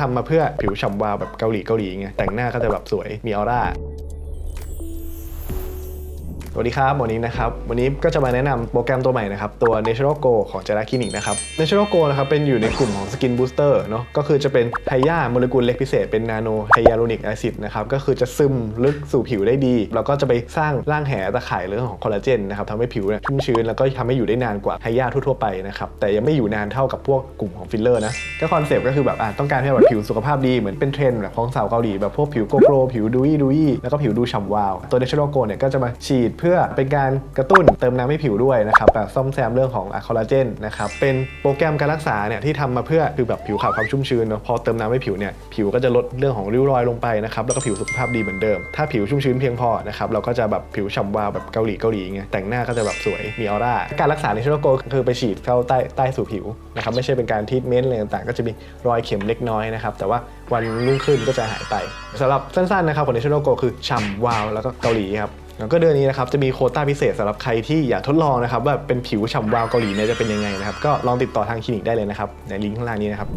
ทำมาเพื่อผิวฉ่ำวาวแบบเกาหลีเกาหลีไงแต่งหน้าก็จะแบบสวยมีออร่า สวัสดีครับวันนี้นะครับ วันนี้ก็จะมาแนะนำโปรแกรมตัวใหม่นะครับ ตัว Natural Go ของ j a r a Clinic นะครับ Natural Go นะครับ เป็นอยู่ในกลุ่มของ Skin Booster เนาะก็คือจะเป็นไฮยาโมเลกุลเล็กพิเศษเป็นนาโนไฮยาลูนิกแอซิดนะครับ ก็คือจะซึมลึกสู่ผิวได้ดี แล้วก็จะไปสร้างร่างแหตะข่ายเรื่องของคอลลาเจนนะครับทำให้ผิวเนี่ยชุ่มชื้น แล้วก็ทำให้อยู่ได้นานกว่าไฮยาทั่วๆไปนะครับแต่ยังไม่อยู่นานเท่ากับพวกกลุ่มของฟิลเลอร์นะก็คอนเซปต์ก็คือแบบอะต้องการให้แบบผิวสุขภาพดีเหมือนเป็นเทรนด์แบบของสาวเกาหลีแบบพวกผิวโกโกรผิวดุยดุยแล้วก็ผิวดูฉ่ำวาวตัว Natural Go เนี่ยก็จะมาฉีดพื่อเป็นการกระตุ้นเติมน้ำให้ผิวด้วยนะครับแบบซ่อมแซมเรื่องของคอลลาเจนนะครับเป็นโปรแกรมการรักษาเนี่ยที่ทำมาเพื่อคือแบบผิวขาวความชุ่มชื้นเนาะพอเติมน้ำให้ผิวเนี่ยผิวก็จะลดเรื่องของริ้วรอยลงไปนะครับแล้วก็ผิวสุขภาพดีเหมือนเดิม ถ้าผิวชุ่มชื้นเพียงพอนะครับเราก็จะแบบผิวฉ่ำวาวแบบเกาหลีเกาหลีไงแต่งหน้าก็จะแบบสวยมีออร่าการรักษาในชั่วโกคือไปฉีดเข้าใต้ใต้สู่ผิวนะครับไม่ใช่เป็นการทรีทเมนต์อะไรต่างๆ ก็จะมีรอยเข็มเล็กน้อยนะครับแต่ว่าวันรุ่งขึ้นก็จะหายไปสำหรับสั้นๆนะครับของ National Go คือฉ่ำวาวแล้วก็เกาหลีครับ แล้วก็เดือนนี้นะครับจะมีโคต้าพิเศษสำหรับใครที่อยากทดลองนะครับว่าเป็นผิวฉ่ำวาวเกาหลีเนี่ยจะเป็นยังไงนะครับก็ลองติดต่อทางคลินิกได้เลยนะครับในลิงก์ข้างล่างนี้นะครับ